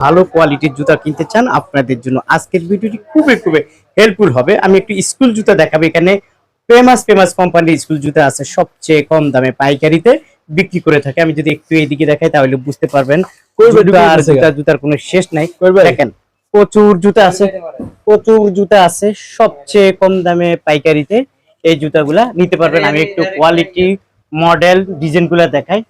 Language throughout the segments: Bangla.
ভালো কোয়ালিটির জুতা কিনতে চান আপনাদের জন্য আজকের ভিডিওটি খুবই খুবই হেল্পফুল হবে। আমি একটু স্কুল জুতা দেখাবো এখানে। ফেমাস ফেমাস কোম্পানির স্কুল জুতা আছে সবচেয়ে কম দামে পাইকারিতে বিক্রি করে থাকে। আমি যদি একটু এইদিকে দেখাই তাহলে বুঝতে পারবেন। জুতা জুতার কোনো শেষ নাই। দেখেন প্রচুর জুতা আছে প্রচুর জুতা আছে সবচেয়ে কম দামে পাইকারিতে এই জুতাগুলা নিতে পারবেন। আমি একটু কোয়ালিটি মডেল ডিজাইনগুলা দেখাই।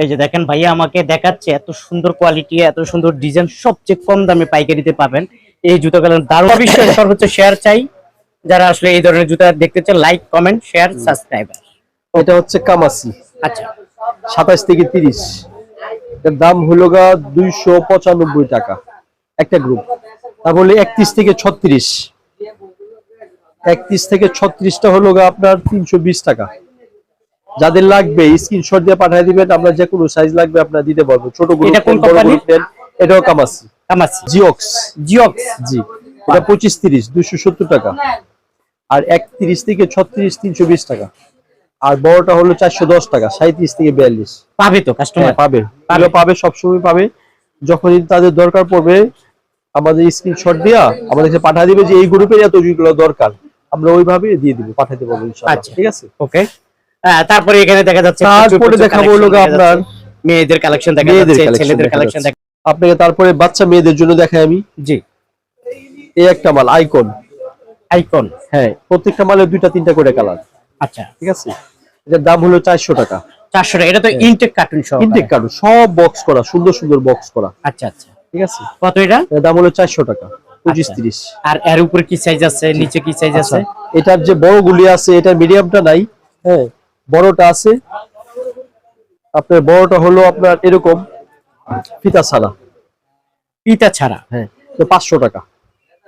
এই যে দেখেন ভাইয়া আমাকে দেখাচ্ছে এত সুন্দর কোয়ালিটি এত সুন্দর ডিজাইন সবচেয়ে কম দামে পাইকারিতে পাবেন। এই জুতাগুলো দারুণ বিশ্বের সর্বোচ্চ শেয়ার চাই। যারা আসলে এই ধরনের জুতা দেখতে চান লাইক কমেন্ট শেয়ার সাবস্ক্রাইবার এটা হচ্ছে কামাসি। আচ্ছা। সাতাশ থেকে তিরিশ। এর দাম হলো গা দুইশো পঁচানব্বই টাকা একটা গ্রুপ তারপরে একত্রিশ থেকে ছত্রিশ। একত্রিশ থেকে ছত্রিশটা হলো গা আপনার তিনশো বিশ টাকা। যাদের লাগবে স্ক্রিনশট দিয়ে পাঠিয়ে দিবেন আমরা যে কোনো সাইজ লাগবে আপনার দিতে পারব। ছোট গ্রুপ এটা কোন? গ্রুপ এটাও কামাসি কামাচ্ছি জিওক্স জিওক্স জি। এটা পঁচিশ তিরিশ দুশো সত্তর টাকা। আর একত্রিশ থেকে ছত্রিশ তিনশো বিশ টাকা। আর বড়টা হলো চারশো দশ টাকা সাঁত্রিশ থেকে বিয়াল্লিশ। পাবে তো কাস্টমার হ্যাঁ, পাবে। পাবে। পাবে সবসময় পাবে। যখনই তাদের দরকার পড়বে আমাদের স্ক্রিনশট দিয়া আমাদের কাছে পাঠিয়ে দিবে যে এই গ্রুপের এত যেগুলো দরকার। আমরা ওইভাবে দিয়ে দিব পাঠাতে পারব ইনশাআল্লাহ। আচ্ছা। ঠিক আছে? ওকে তারপরে এখানে দেখা যাচ্ছে তারপরে দেখাবো দেখা আপনার মেয়েদের কালেকশন দেখা যাচ্ছে ছেলেদের কালেকশন দেখা আপনাকে তারপরে বাচ্চা মেয়েদের জন্য দেখাই আমি। জি। এই একটা মাল আইকন আইকন হ্যাঁ প্রত্যেকটা মালের দুইটা তিনটা করে কালার আচ্ছা। ঠিক আছে? এটার দাম হলো চারশো টাকা। চারশো টাকা এটা তো ইনটেক কার্টুন সব ইনটেক কার্টুন সব বক্স করা সুন্দর সুন্দর বক্স করা। আচ্ছা আচ্ছা। ঠিক আছে? কত এটা? দাম হলো চারশো টাকা পঁচিশ আচ্ছা। তিরিশ। আর এর উপরে কি সাইজ আছে? নিচে কি সাইজ আচ্ছা আছে? এটার যে বড়গুলি আছে এটার মিডিয়ামটা নাই। হ্যাঁ বড়টা আছে। আপনার বড়টা হলো আপনার এরকম ফিতা ছাড়া। পিতা ছাড়া? হ্যাঁ তো পাঁচশো টাকা।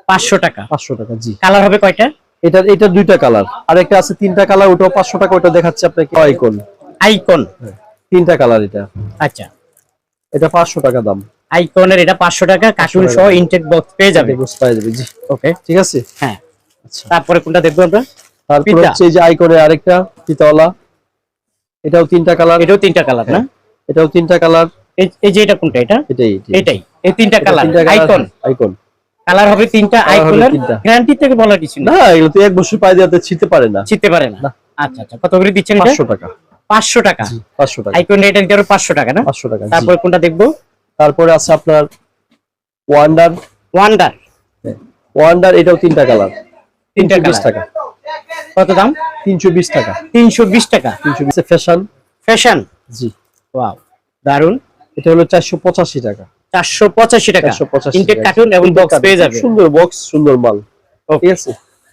পাঁচশো টাকা? পাঁচশো টাকা জি। কালার হবে কয়টা? এটা এটা দুইটা কালার। আর একটা আছে তিনটা কালার ওটাও পাঁচশো টাকা ওটা দেখাচ্ছে আপনাকে। আইকন। আইকন? তিনটা কালার এটা। আচ্ছা। এটা পাঁচশো টাকা দাম। আইকনের এটা পাঁচশো টাকা কার্টুন টাকা। সহ ইনটেক বক্স পেয়ে যাবে। বুঝতে পারা যাবে জি। ওকে ঠিক আছে? হ্যাঁ। আচ্ছা। তারপরে কোনটা দেখব আমরা? তারপর হচ্ছে এই যে আইকনের আরেকটা ফিতাওয়ালা। এটাও তিনটা কালার। এটাও তিনটা কালার না? এটাও তিনটা কালার। এই- এই যে এটা কোনটা এটা? এটাই এটাই। এই তিনটা কালার আইকন। আইকন। কালার হবে তিনটা আইকনের। গ্যারান্টি থেকে বলার কিছু না না এগুলো তো এক বছর পায়ে দিয়ে ছিটতে পারে না। চিনতে পারে না। আচ্ছা আচ্ছা কত করে দিচ্ছেন এটা? পাঁচশো টাকা। পাঁচশো টাকা। জি পাঁচশো টাকা। আইকন এটা হবে পাঁচশো টাকা না? পাঁচশো টাকা তারপর কোনটা দেখব? তারপরে আছে আপনার ওয়ান্ডার ওয়ান্ডার ওয়ান্ডার এটাও তিনটা কালার। তিনটা তিনশো বিশ কালার। টাকা। কত দাম? তিনশো বিশ টাকা। তিনশো বিশ টাকা। তিনশো বিশ। ফ্যাশন? ফ্যাশন। জি। ওয়াও দারুণ এটা হলো চারশো পঁচাশি টাকা। চারশো পঁচাশি টাকা। ইনটেক কার্টুন এবং বক্স পেয়ে যাবে। সুন্দর বক্স সুন্দর মাল। Okay. ঠিক আছে?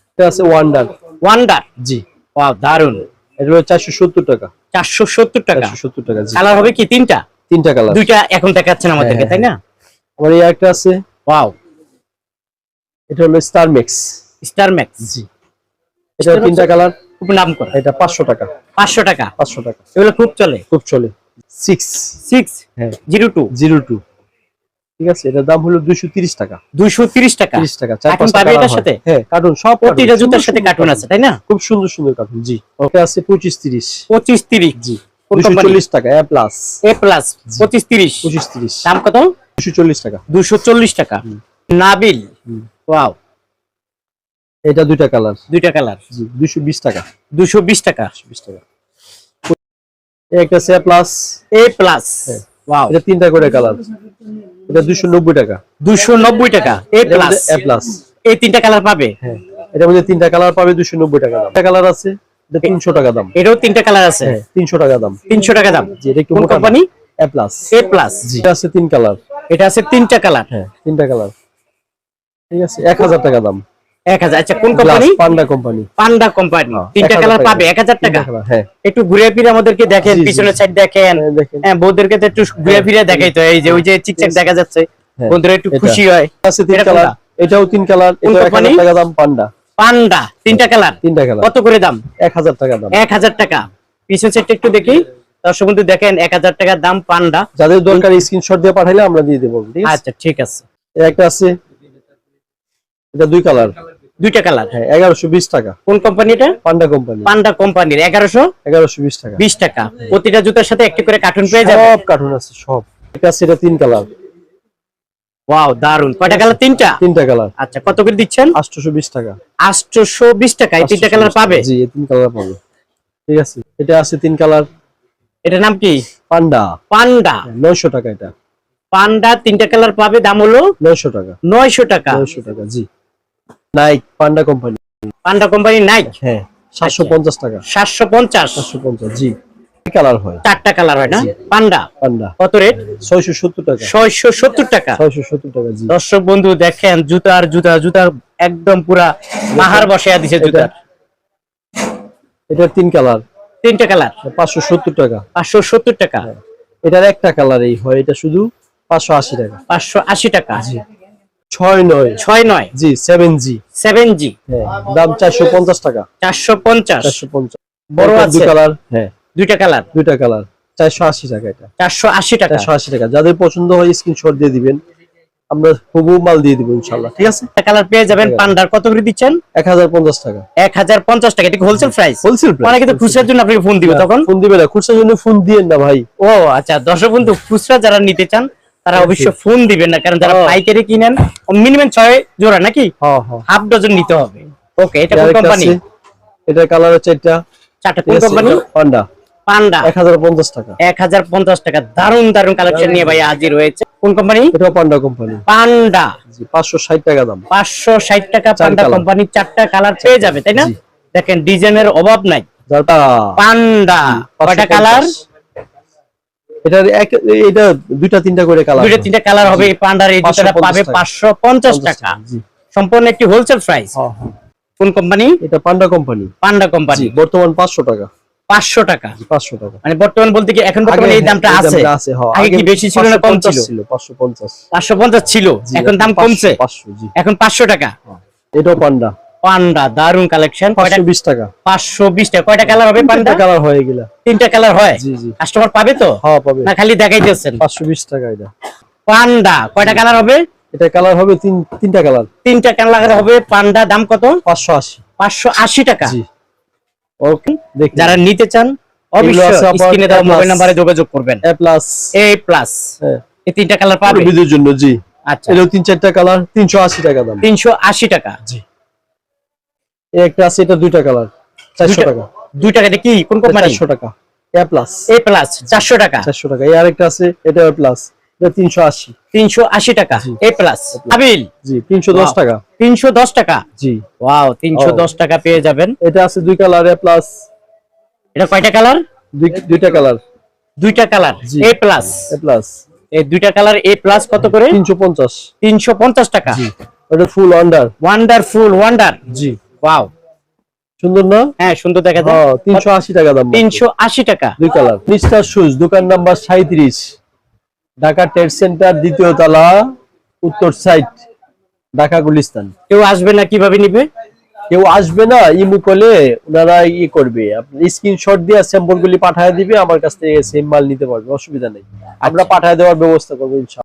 এটা আছে ওয়ান্ডার ওয়ান্ডার জি। ওয়াও দারুণ এটা হলো চারশো সত্তর টাকা। চারশো সত্তর টাকা। সত্তর টাকা জি। কালার হবে কি? তিনটা? তিনটা কালার দুইটা এখন দেখাচ্ছেন আমাদেরকে হ্যাঁ, তাই না? আমার এই একটা আছে। ওয়াও এটা হলো স্টার মিক্স স্টার ম্যাক্স জি। এটা তিনটা কালার? খুব নাম করে এটা পাঁচশো টাকা। পাঁচশো টাকা। পাঁচশো টাকা। এগুলো খুব চলে। খুব চলে। সিক্স সিক্স হ্যাঁ। জিরো টু জিরো টু ঠিক আছে এটার দাম হলো দুইশো তিরিশ টাকা। দুইশো তিরিশ টাকা? তিরিশ টাকা চার কার্টুন পাঁচটা পাবে এটার সাথে? হ্যাঁ কার্টুন সব প্রতিটা জুতার সাথে কার্টুন আছে তাই না? খুব সুন্দর সুন্দর কার্টুন জি। ওটা আছে পঁচিশ তিরিশ। পঁচিশ তিরিশ। জি। কোন দুশো company? চল্লিশ টাকা এ প্লাস এ প্লাস পঁচিশ তিরিশ। পঁচিশ তিরিশ। দাম কত? দুশো চল্লিশ টাকা। দুশো চল্লিশ টাকা। নাবিল। ওয়াও এটা দুইটা কালার। দুইটা কালার। জি দুশো বিশ টাকা। দুশো বিশ টাকা। বিশ টাকা। একটা সে প্লাস এ প্লাস হ্যাঁ। ওয়াও এটা তিনটা করে কালার। এটা টাকা। টাকা। এ প্লাস এ প্লাস এই তিনটা কালার পাবে? হ্যাঁ। এটার মধ্যে তিনটা কালার পাবে দুশো নব্বই টাকা দাম। কালার আছে এটা টাকা দাম। এটাও তিনটা কালার আছে? হ্যাঁ তিনশো টাকা দাম। তিনশো টাকা দাম। জি এটা কোন company A plus A plus জি এটা আছে তিন কালার। এটা আছে তিনটা কালার। হ্যাঁ তিনটা কালার। ঠিক আছে এক হাজার টাকা দাম। এক হাজার। আচ্ছা কোন company Panda company Panda company তিনটা কালার পাবে এক হাজার টাকা? হ্যাঁ। একটু ঘুরে ফিরে আমাদেরকে দেখেন। পিছনের সাইড দেখেন। হ্যাঁ, হ্যাঁ তো একটু ঘুরে ফিরে দেখাই তো এই যে ওই যে চিকচাক দেখা যাচ্ছে। হ্যাঁ, বন্ধুরা একটু খুশি হয়? এটাও তিন কালার এটা এক হাজার টাকা দাম পান্ডা পান্ডা তিনটা কালার তিনটা কালার কত করে দাম? এক হাজার টাকা দাম। এক হাজার টাকা। পিছন সাইডটা একটু দেখি। দর্শক বন্ধু দেখেন এক হাজার টাকার দাম পান্ডা যাদের দরকার স্ক্রিনশট দিয়ে পাঠাইলে আমরা দিয়ে দেবো আচ্ছা ঠিক আছে। একটা আছে। এটা দুই কালার দুইটা কালার? হ্যাঁ এগারোশো বিশ টাকা। কোন কোম্পানি এটা পান্ডা কোম্পানি। পান্ডা কোম্পানির। এগারোশো এগারোশো বিশ টাকা। বিশ টাকা। প্রতিটা জুতার সাথে একটি করে কার্টুন পেয়ে যাবে? সব কার্টুন আছে সব। এটা আছে এটা তিন কালার। ওয়াও দারুণ কয়টা কালার? তিনটা? তিনটা কালার। আচ্ছা কত করে দিচ্ছেন? টাকা। এই তিনটা কালার পাবে? জি এই তিন কালার পাবে। ঠিক আছে। এটা আছে তিন কালার। নাম কি? পান্ডা। পান্ডা। নয়শো টাকা এটা। পান্ডা তিনটা কালার পাবে। দাম হলো? নয়শো টাকা। নয়শো টাকা। নয়শো টাকা জি। Nike Panda company Panda company Nike হ্যাঁ আচ্ছা। সাতশো পঞ্চাশ টাকা। সাতশো পঞ্চাশ? সাতশো পঞ্চাশ জি। কালার হয়? চারটা কালার হয় না? পান্ডা পান্ডা কত রেট? ছয়শো সত্তর টাকা। ছয়শো সত্তর টাকা? ছয়শো সত্তর টাকা জি। দর্শক বন্ধু দেখেন জুতার জুতা জুতার একদম পুরা পাহাড় বসে দিছে জুতার। এটার তিন কালার। তিনটা কালার? পাঁচশো সত্তর টাকা। পাঁচশো সত্তর টাকা? এটার একটা কালার এই হয় এটা শুধু পাঁচশো আশি টাকা। পাঁচশো আশি টাকা? ছয় নয়। ছয় নয়। জি সেভেন জি সেভেন জি দাম চারশো পঞ্চাশ টাকা। চারশো পঞ্চাশ। চারশো পঞ্চাশ। বড় আছে। কালার হ্যাঁ। দুইটা কালার দুইটা কালার চারশো আশি টাকা এটা। চারশো আশি টাকা। চারশো আশি টাকা। যাদের পছন্দ হয় স্ক্রিনশট দিয়ে দিবেন। আমরা হুবু মাল দিয়ে দিব ইনশাল্লাহ ঠিক আছে? কালার পেয়ে যাবেন পান্ডার। কত করে দিচ্ছেন? এক হাজার পঞ্চাশ টাকা। এক হাজার পঞ্চাশ টাকা। এটা হোলসেল প্রাইস হোলসেল অনেকে তো খুচরার জন্য আপনাকে ফোন দিবে তখন? ফোন দিবে না। খুচরার জন্য ফোন দিয়েন না ভাই। ও আচ্ছা দর্শক বন্ধু খুচরা যারা নিতে চান তারা অবশ্যই ফোন দিবেন না কারণ যারা পাইকারি কিনেন মিনিমাম ছয় জোড়া নাকি? হাফ ডজন নিতে হবে। ওকে এটা কোন কোম্পানি এটার কালার হচ্ছে এটা। চারটা কোন কোম্পানি পান্ডা পান্ডা এক হাজার পঞ্চাশ টাকা। এক হাজার পঞ্চাশ টাকা। দারুণ দারুণ কালেকশন নিয়ে ভাই হাজির হয়েছে। কোন কোম্পানি এটাও পান্ডা কোম্পানি পান্ডা জি পাঁচশো ষাট টাকা দাম। পাঁচশো ষাট টাকা চার পান্ডা। কোম্পানির চারটা কালার পেয়ে যাবে তাই না? দেখেন ডিজাইনের অভাব নাই। পান্ডা কয়টা কালার এটার এক এটা দুইটা তিনটা করে কালার দুইটা তিনটা কালার হবে এই পান্ডার এই জুতাটা 550 পাবে টাকা। সম্পূর্ণ একটি হোলসেল প্রাইস হ্যাঁ, হ্যাঁ। কোন কোম্পানি এটা পান্ডা কোম্পানি পান্ডা কোম্পানি বর্তমান পাঁচশো টাকা। পাঁচশো টাকা। পাঁচশো টাকা। মানে বর্তমান বলতে কি এখন বর্তমানে এই দামটা আছে? হ্যাঁ। আগে কি বেশি ছিল না কম ছিল? ছিল পাঁচশো পঞ্চাশ। পাঁচশো পঞ্চাশ ছিল। এখন দাম কমছে? পাঁচশো জি। এখন পাঁচশো টাকা। এটাও পান্ডা। পান্ডা দারুণ কালেকশন পাঁচশো বিশ টাকা। পাঁচশো বিশ টাকা। কয়টা কালার হবে পান্ডা? কালার হয়ে গেলা। তিনটা কালার হয়? জি জি। কাস্টমার পাবে তো? হ্যাঁ পাবে। না খালি দেখাইতেছেন? পাঁচশো বিশ টাকা এটা। পান্ডা কয়টা কালার হবে? এটা কালার হবে তিন তিনটা কালার তিনটা কালার হবে পান্ডা দাম কত? পাঁচশো আশি। পাঁচশো আশি টাকা। জি। ওকে যারা নিতে চান অবশ্যই স্ক্রিনে দেওয়া মোবাইল নাম্বারে যোগাযোগ করবেন। এ প্লাস এ প্লাস এই তিনটা কালার পাবে? জন্য জি। আচ্ছা। এটাও তিন চারটা কালার তিনশো আশি টাকা দাম। তিনশো আশি টাকা। এই একটা আছে এটা দুইটা কালার চারশো দুইটা- টাকা। দুই টাকা কি? কোন কোম্পানি চারশো টাকা। এ প্লাস এ প্লাস চারশো টাকা। চারশো টাকা। এই আরেকটা আছে এটা প্লাস এটা তিনশো আশি। তিনশো আশি টাকা এ প্লাস আবিল জি তিনশো দশ Wow. টাকা। তিনশো দশ টাকা? জি। ওয়াও তিনশো দশ টাকা পেয়ে যাবেন। এটা আছে দুই কালার এ প্লাস এটা কয়টা কালার দুইটা কালার দুইটা colour A plus A plus এই দুইটা কালার এ প্লাস কত করে? তিনশো পঞ্চাশ। তিনশো পঞ্চাশ টাকা। এটা ফুল আন্ডার ওয়ান্ডারফুল ওয়ান্ডার জি। ওয়াও সুন্দর না? হ্যাঁ সুন্দর দেখা যায়। হ্যাঁ তিনশো আশি টাকা দাম তিনশো আশি টাকা। দুই কালার। মিস্টার শুজ দোকান নাম্বার সাঁত্রিশ ঢাকা ট্রেড সেন্টার দ্বিতীয় তলা উত্তর সাইড ঢাকা গুলিস্তান। কেউ আসবে না কীভাবে নিবে? কেউ আসবে না ইমু করলে ওনারা ই করবে। আপনি স্ক্রিনশট দিয়ে স্যাম্পল গুলি পাঠায় দিবে আমার কাছ থেকে সেম মাল নিতে পারবে অসুবিধা নেই। আমরা পাঠায় দেওয়ার ব্যবস্থা করব ইনশাআল্লাহ।